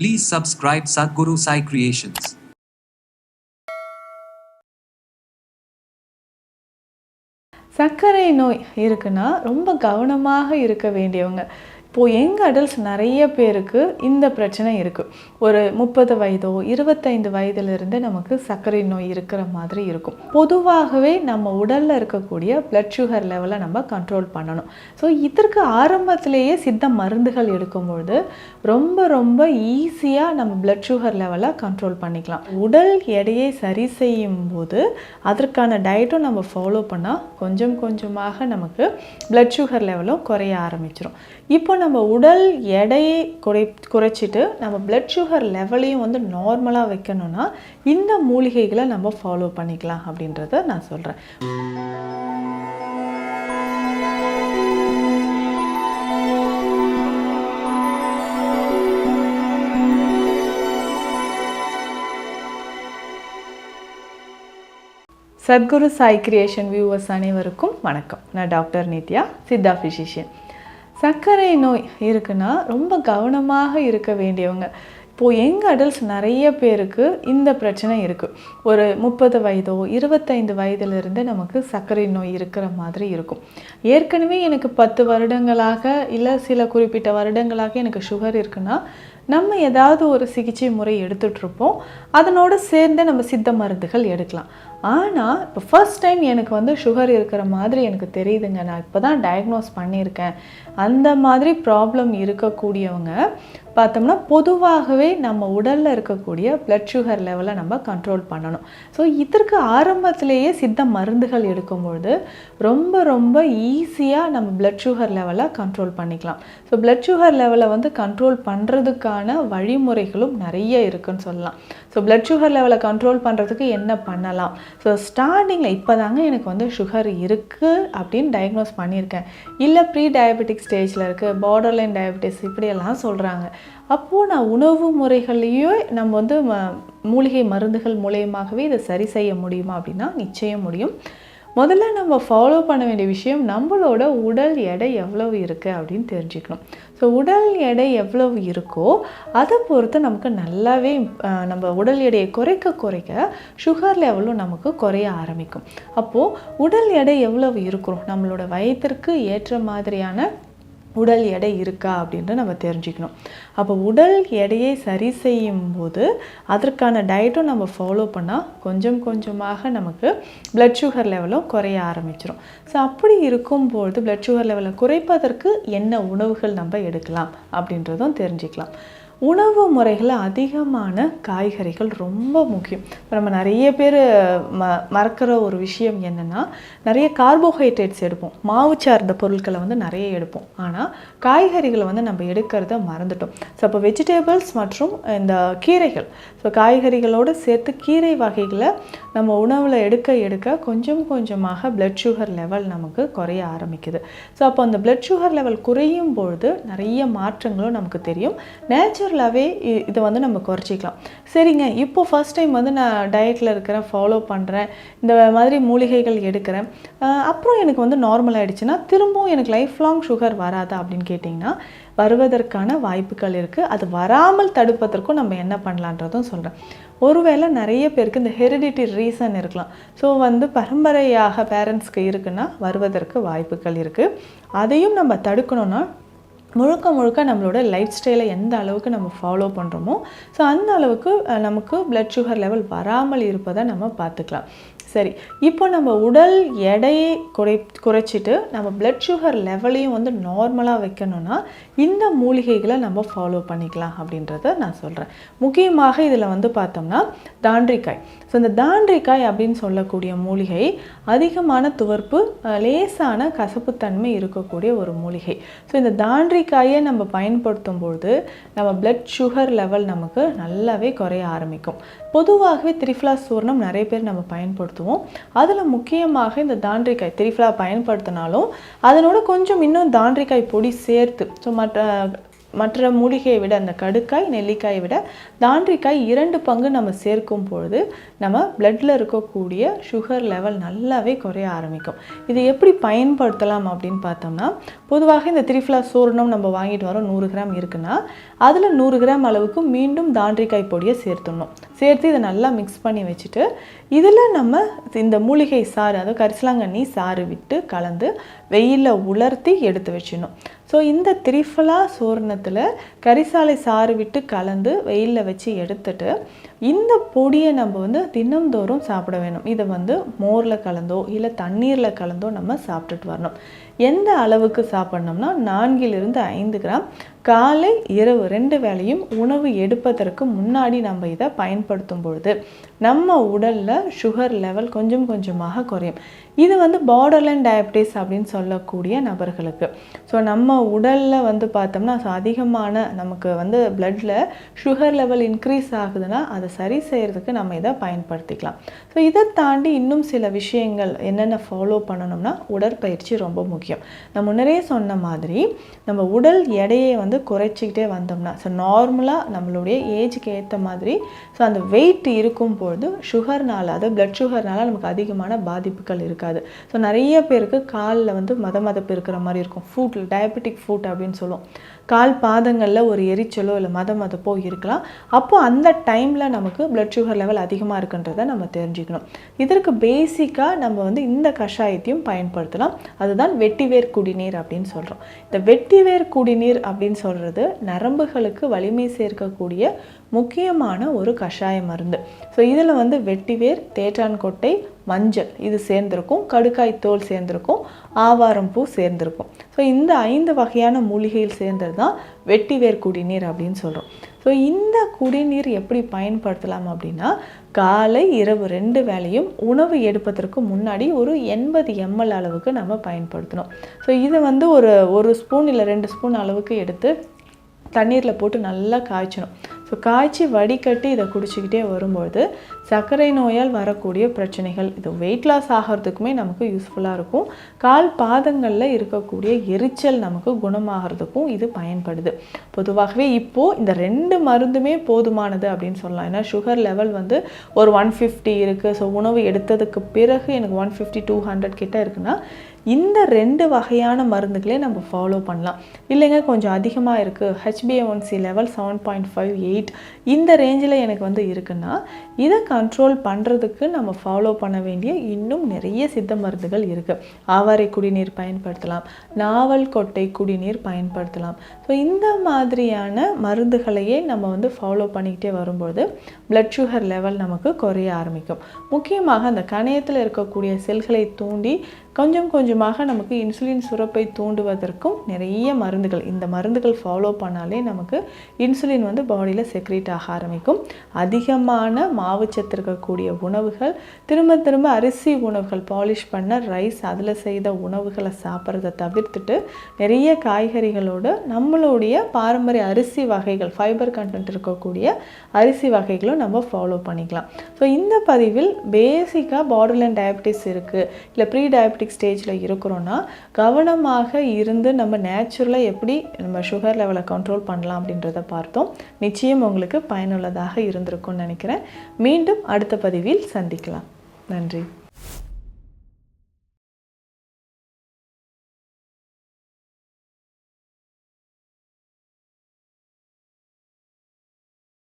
Please subscribe Sadhguru Sai Creations. சர்க்கரை நோய் இருக்குன்னா ரொம்ப கவனமாக இருக்க வேண்டியவங்க. இப்போது யங் அடல்ட்ஸ் நிறைய பேருக்கு இந்த பிரச்சனை இருக்குது ஒரு முப்பது வயதோ இருபத்தைந்து வயதிலிருந்து நமக்கு சர்க்கரை நோய் இருக்கிற மாதிரி இருக்கும். பொதுவாகவே நம்ம உடலில் இருக்கக்கூடிய பிளட் சுகர் லெவலை நம்ம கண்ட்ரோல் பண்ணணும். ஸோ இதற்கு ஆரம்பத்திலேயே சித்த மருந்துகள் எடுக்கும்பொழுது ரொம்ப ரொம்ப ஈஸியாக நம்ம பிளட் சுகர் லெவலை கண்ட்ரோல் பண்ணிக்கலாம். உடல் எடையை சரி செய்யும் போது அதற்கான டயட்டும் நம்ம ஃபாலோ பண்ணால் கொஞ்சம் கொஞ்சமாக நமக்கு பிளட் சுகர் லெவலும் குறைய ஆரம்பிச்சிடும் இப்போ நம்ம உடல் எடையை குறை குறைச்சிட்டு நம்ம பிளட் சுகர் லெவலையும் வந்து நார்மலாக வைக்கணும்னா இந்த மூலிகைகளை நம்ம ஃபாலோ பண்ணிக்கலாம் அப்படின்றத நான் சொல்கிறேன் சத்குரு சாய் கிரியேஷன் வியூவர்ஸ் அனைவருக்கும் வணக்கம். நான் டாக்டர் நித்யா சித்தா ஃபிசிஷியன் சர்க்கரை நோய் இருக்குன்னா ரொம்ப கவனமாக இருக்க வேண்டியவங்க. இப்போது எங் அடல்ட்ஸ் நிறைய பேருக்கு இந்த பிரச்சனை இருக்குது ஒரு முப்பது வயதோ இருபத்தைந்து வயதிலிருந்து நமக்கு சர்க்கரை நோய் இருக்கிற மாதிரி இருக்கும். ஏற்கனவே எனக்கு பத்து வருடங்களாக இல்லை சில குறிப்பிட்ட வருடங்களாக எனக்கு சுகர் இருக்குன்னா நம்ம ஏதாவது ஒரு சிகிச்சை முறை எடுத்துகிட்ருப்போம் அதனோடு சேர்ந்து நம்ம சித்த மருந்துகள் எடுக்கலாம். ஆனால் இப்போ ஃபர்ஸ்ட் டைம் எனக்கு வந்து சுகர் இருக்கிற மாதிரி எனக்கு தெரியுதுங்க. நான் இப்போ தான் டயக்னோஸ் பண்ணியிருக்கேன். அந்த மாதிரி ப்ராப்ளம் இருக்கக்கூடியவங்க பார்த்தோம்னா பொதுவாகவே நம்ம உடலில் இருக்கக்கூடிய பிளட் சுகர் லெவலை நம்ம கண்ட்ரோல் பண்ணணும். ஸோ இதற்கு ஆரம்பத்திலேயே சித்த மருந்துகள் எடுக்கும்பொழுது ரொம்ப ரொம்ப ஈஸியாக நம்ம பிளட் சுகர் லெவலை கண்ட்ரோல் பண்ணிக்கலாம். ஸோ பிளட் சுகர் லெவலை வந்து கண்ட்ரோல் பண்ணுறதுக்கான வழிமுறைகளும் நிறைய இருக்குன்னு சொல்லலாம். ஸோ பிளட் சுகர் லெவலை கண்ட்ரோல் பண்ணுறதுக்கு என்ன பண்ணலாம்? ஸோ ஸ்டார்டிங்கில் இப்போ தாங்க எனக்கு வந்து சுகர் இருக்குது அப்படின்னு டயக்னோஸ் பண்ணியிருக்கேன். இல்லை ப்ரீ டயபெட்டிக் ஸ்டேஜில் இருக்குது பார்டர்லைன் டயபெட்டிஸ் இப்படியெல்லாம் சொல்கிறாங்க அப்போது நான் உணவு முறைகளையே நம்ம வந்து ம- மூலிகை மருந்துகள் மூலயமாகவே இதை சரி செய்ய முடியுமா அப்படின்னா நிச்சயம் முடியும். முதல்ல நம்ம ஃபாலோ பண்ண வேண்டிய விஷயம் நம்மளோட உடல் எடை எவ்வளவு இருக்குது அப்படின்னு தெரிஞ்சுக்கணும். ஸோ உடல் எடை எவ்வளவு இருக்கோ அதை பொறுத்து நமக்கு நல்லாவே அஹ், நம்ம உடல் எடையை குறைக்க குறைக்க சுகர் லெவலும் நமக்கு குறைய ஆரம்பிக்கும். அப்போது உடல் எடை எவ்வளவு இருக்கிறோம்? நம்மளோட வயதிற்கு ஏற்ற மாதிரியான உடல் எடை இருக்கா அப்படின்ட்டு நம்ம தெரிஞ்சுக்கணும். அப்போ உடல் எடையை சரி செய்யும் போது அதற்கான டயட்டும் நம்ம ஃபாலோ பண்ணால் கொஞ்சம் கொஞ்சமாக நமக்கு பிளட் சுகர் லெவலும் குறைய ஆரம்பிச்சிடும் ஸோ அப்படி இருக்கும்பொழுது பிளட் சுகர் லெவலை குறைப்பதற்கு என்ன உணவுகள் நம்ம எடுக்கலாம் அப்படின்றதும் தெரிஞ்சுக்கலாம். உணவு முறைகளில் அதிகமான காய்கறிகள் ரொம்ப முக்கியம். இப்போ நம்ம நிறைய பேர் ம மறக்கிற ஒரு விஷயம் என்னென்னா நிறைய கார்போஹைட்ரேட்ஸ் எடுப்போம். மாவு சார்ந்த பொருட்களை வந்து நிறைய எடுப்போம். ஆனால் காய்கறிகளை வந்து நம்ம எடுக்கிறத மறந்துட்டோம். ஸோ அப்போ வெஜிடபிள்ஸ் மற்றும் இந்த கீரைகள். ஸோ காய்கறிகளோடு சேர்த்து கீரை வகைகளை நம்ம உணவில் எடுக்க எடுக்க கொஞ்சம் கொஞ்சமாக பிளட் சுகர் லெவல் நமக்கு குறைய ஆரம்பிக்குது. ஸோ அப்போ அந்த பிளட் சுகர் லெவல் குறையும் பொழுது நிறைய மாற்றங்களும் நமக்கு தெரியும். நேச்சுரல் நேச்சுரலாகவே இதை வந்து நம்ம குறைச்சிக்கலாம். சரிங்க இப்போ ஃபர்ஸ்ட் டைம் வந்து நான் டயட்டில் இருக்கிறேன் ஃபாலோ பண்ணுறேன் இந்த மாதிரி மூலிகைகள் எடுக்கிறேன். அப்புறம் எனக்கு வந்து நார்மல் ஆயிடுச்சுன்னா திரும்பவும் எனக்கு லைஃப் லாங் சுகர் வராதா அப்படின்னு கேட்டிங்கன்னா வருவதற்கான வாய்ப்புகள் இருக்குது அது வராமல் தடுப்பதற்கும் நம்ம என்ன பண்ணலான்றதும் சொல்கிறேன் ஒருவேளை நிறைய பேருக்கு இந்த ஹெரிடிட்டி ரீசன் இருக்கலாம். ஸோ வந்து பரம்பரையாக பேரண்ட்ஸ்க்கு இருக்குன்னா வருவதற்கு வாய்ப்புகள் இருக்குது அதையும் நம்ம தடுக்கணும்னா முழுக்க முழுக்க நம்மளோட லைஃப் ஸ்டைலை எந்த அளவுக்கு நம்ம ஃபாலோ பண்ணுறோமோ ஸோ அந்த அளவுக்கு நமக்கு பிளட் சுகர் லெவல் வராமல் இருப்பதை நம்ம பார்த்துக்கலாம். சரி இப்போ நம்ம உடல் எடையை குறை குறைச்சிட்டு நம்ம பிளட் சுகர் லெவலையும் வந்து நார்மலாக வைக்கணும்னா இந்த மூலிகைகளை நம்ம ஃபாலோ பண்ணிக்கலாம் அப்படின்றத நான் சொல்கிறேன் முக்கியமாக இதில் வந்து பார்த்தோம்னா தாண்டிக்காய். ஸோ இந்த தாண்டிக்காய் அப்படின்னு சொல்லக்கூடிய மூலிகை அதிகமான துவர்ப்பு லேசான கசப்புத்தன்மை இருக்கக்கூடிய ஒரு மூலிகை. ஸோ இந்த தாண்டிக்காயை நம்ம பயன்படுத்தும் பொழுது நம்ம பிளட் சுகர் லெவல் நமக்கு நல்லாவே குறைய ஆரம்பிக்கும். பொதுவாகவே திரிஃப்லா சூர்ணம் நிறைய பேர் நம்ம பயன்படுத்துவோம். அதில் முக்கியமாக இந்த தாண்டிக்காய் திரிஃப்லா பயன்படுத்தினாலும் அதனோட கொஞ்சம் இன்னும் தாண்டிக்காய் பொடி சேர்த்து ஸோ மற்ற மற்ற மூலிகையை விட அந்த கடுக்காய் நெல்லிக்காயை விட தாண்டிக்காய் இரண்டு பங்கு நம்ம சேர்க்கும் பொழுது நம்ம பிளட்டில் இருக்கக்கூடிய சுகர் லெவல் நல்லாவே குறைய ஆரம்பிக்கும். இது எப்படி பயன்படுத்தலாம் அப்படின்னு பார்த்தோம்னா பொதுவாக இந்த திரிஃப்ளா சூர்ணம் நம்ம வாங்கிட்டு வரோம் நூறு கிராம் இருக்குன்னா அதில் நூறு கிராம் அளவுக்கு மீண்டும் தாண்டிக்காய் பொடியை சேர்த்துடணும். சேர்த்து இதை நல்லா மிக்ஸ் பண்ணி வச்சுட்டு இதில் நம்ம இந்த மூலிகை சாறு அதாவது கரிசலாங்கண்ணி சாறு விட்டு கலந்து வெயிலில் உலர்த்தி எடுத்து வச்சிடணும். ஸோ இந்த திரிஃபலா சூர்ணத்தில் கரிசாலை சாறு விட்டு கலந்து வெயிலில் வச்சு எடுத்துட்டு இந்த பொடியை நம்ம வந்து தினம்தோறும் சாப்பிட வேணும். இதை வந்து மோரில் கலந்தோ இல்லை தண்ணீரில் கலந்தோ நம்ம சாப்பிட்டுட்டு வரணும். எந்த அளவுக்கு சாப்பிட்ணும்னா நான்கிலிருந்து ஐந்து கிராம் காலை இரவு ரெண்டு வேளையும் உணவு எடுப்பதற்கு முன்னாடி நம்ம இதை பயன்படுத்தும் பொழுது நம்ம உடலில் சுகர் லெவல் கொஞ்சம் கொஞ்சமாக குறையும். இது வந்து பார்டர்லைன் டயபிட்டிஸ் அப்படின்னு சொல்லக்கூடிய நபர்களுக்கு. ஸோ நம்ம உடலில் வந்து பார்த்தோம்னா ஸோ அதிகமான நமக்கு வந்து பிளட்டில் சுகர் லெவல் இன்க்ரீஸ் ஆகுதுன்னா அதை சரி செய்கிறதுக்கு நம்ம இதை பயன்படுத்திக்கலாம். ஸோ இதை தாண்டி இன்னும் சில விஷயங்கள் என்னென்ன ஃபாலோ பண்ணணும்னா உடற்பயிற்சி ரொம்ப முக்கியம். நான் முன்னரே சொன்ன மாதிரி நம்ம உடல் எடையை வந்து குறைச்சிக்கிட்டே வந்தோம்னா ஸோ நார்மலாக நம்மளுடைய ஏஜுக்கு ஏற்ற மாதிரி ஸோ அந்த வெயிட் இருக்கும் பொழுது சுகர்னால அதாவது பிளட் சுகர்னால நமக்கு அதிகமான பாதிப்புகள் இருக்காது. ஸோ நிறைய பேருக்கு காலில் வந்து மத மதப்பு இருக்கிற மாதிரி இருக்கும். ஃபுட் டயபெட்டிக் ஃபுட் அப்படின்னு சொல்லுவோம். கால் பாதங்களில் ஒரு எரிச்சலோ இல்லை மத மதப்போ இருக்கலாம். அப்போது அந்த டைமில் நமக்கு பிளட் சுகர் லெவல் அதிகமாக இருக்குன்றதை நம்ம தெரிஞ்சுக்கணும். இதற்கு பேசிக்காக நம்ம வந்து இந்த கஷாயத்தையும் பயன்படுத்தலாம். அதுதான் வெட்டிவேர் குடிநீர் அப்படின்னு சொல்கிறோம் இந்த வெட்டிவேர் குடிநீர் அப்படின்னு சொல்கிறது நரம்புகளுக்கு வலிமை சேர்க்கக்கூடிய முக்கியமான ஒரு கஷாய மருந்து. ஸோ இதில் வந்து வெட்டிவேர் தேற்றான் கொட்டை மஞ்சள் இது சேர்ந்திருக்கும். கடுக்காய் தோல் சேர்ந்திருக்கும். ஆவாரம் பூ சேர்ந்திருக்கும். ஸோ இந்த ஐந்து வகையான மூலிகையில் சேர்ந்தது தான் வெட்டிவேர் குடிநீர் அப்படின்னு சொல்கிறோம் ஸோ இந்த குடிநீர் எப்படி பயன்படுத்தலாம் அப்படின்னா காலை இரவு ரெண்டு வேளையும் உணவு எடுப்பதற்கு முன்னாடி ஒரு எண்பது எம்எல் அளவுக்கு நம்ம பயன்படுத்தணும். ஸோ இதை வந்து ஒரு ஒரு ஸ்பூன் இல்லை ரெண்டு ஸ்பூன் அளவுக்கு எடுத்து தண்ணீரில் போட்டு நல்லா காய்ச்சணும். ஸோ காய்ச்சி வடிகட்டி இதை குடிச்சிக்கிட்டே வரும்பொழுது சர்க்கரை நோயால் வரக்கூடிய பிரச்சனைகள் இது வெயிட் லாஸ் ஆகிறதுக்குமே நமக்கு யூஸ்ஃபுல்லாக இருக்கும். கால் பாதங்களில் இருக்கக்கூடிய எரிச்சல் நமக்கு குணமாகிறதுக்கும் இது பயன்படுது. பொதுவாகவே இப்போது இந்த ரெண்டு மருந்துமே போதுமானது அப்படின்னு சொல்லலாம். ஏன்னா சுகர் லெவல் வந்து ஒரு ஒன் ஃபிஃப்டி இருக்குது ஸோ உணவு எடுத்ததுக்கு பிறகு எனக்கு ஒன் ஃபிஃப்டி டூ ஹண்ட்ரட் கிட்ட இருக்குன்னா இந்த ரெண்டு வகையான மருந்துகளே நம்ம ஃபாலோ பண்ணலாம். இல்லைங்க கொஞ்சம் அதிகமாக இருக்குது H B A one C level seven point five eight இந்த ரேஞ்சில் எனக்கு வந்து இருக்குன்னா இதை கண்ட்ரோல் பண்ணுறதுக்கு நம்ம ஃபாலோ பண்ண வேண்டிய இன்னும் நிறைய சித்த மருந்துகள் இருக்குது ஆவாரை குடிநீர் பயன்படுத்தலாம் நாவல் கொட்டை குடிநீர் பயன்படுத்தலாம். ஸோ இந்த மாதிரியான மருந்துகளையே நம்ம வந்து ஃபாலோ பண்ணிக்கிட்டே வரும்போது பிளட் சுகர் லெவல் நமக்கு குறைய ஆரம்பிக்கும். முக்கியமாக அந்த கணையத்தில் இருக்கக்கூடிய செல்களை தூண்டி கொஞ்சம் கொஞ்சமாக நமக்கு இன்சுலின் சுரப்பை தூண்டுவதற்கும் நிறைய மருந்துகள் இந்த மருந்துகள் ஃபாலோ பண்ணாலே நமக்கு இன்சுலின் வந்து பாடியில் செக்ரேட் ஆக ஆரம்பிக்கும். அதிகமான மாவுச்சத்து இருக்கக்கூடிய உணவுகள் திரும்ப திரும்ப அரிசி உணவுகள் பாலிஷ் பண்ண ரைஸ் அதில் செய்த உணவுகளை சாப்பிட்றத தவிர்த்துட்டு நிறைய காய்கறிகளோடு நம்மளுடைய பாரம்பரிய அரிசி வகைகள் ஃபைபர் கண்டென்ட் இருக்கக்கூடிய அரிசி வகைகளும் நம்ம ஃபாலோ பண்ணிக்கலாம். ஸோ இந்த பதிவில் பேசிக்காக பார்டர்லைன் டயபிட்டிஸ் இருக்குது இல்லை ப்ரீ டயபெட்டிக் ஸ்டேஜில் இருக்கிறோன்னா கவனமாக இருந்து நம்ம நேச்சுரலாக எப்படி நம்ம சுகர் லெவலை கண்ட்ரோல் பண்ணலாம் அப்படின்றத பார்த்தோம். நிச்சயம் உங்களுக்கு பயனுள்ளதாக இருந்திருக்கும்னு நினைக்கிறேன். மீண்டும் அடுத்த பதிவில் சந்திக்கலாம். நன்றி.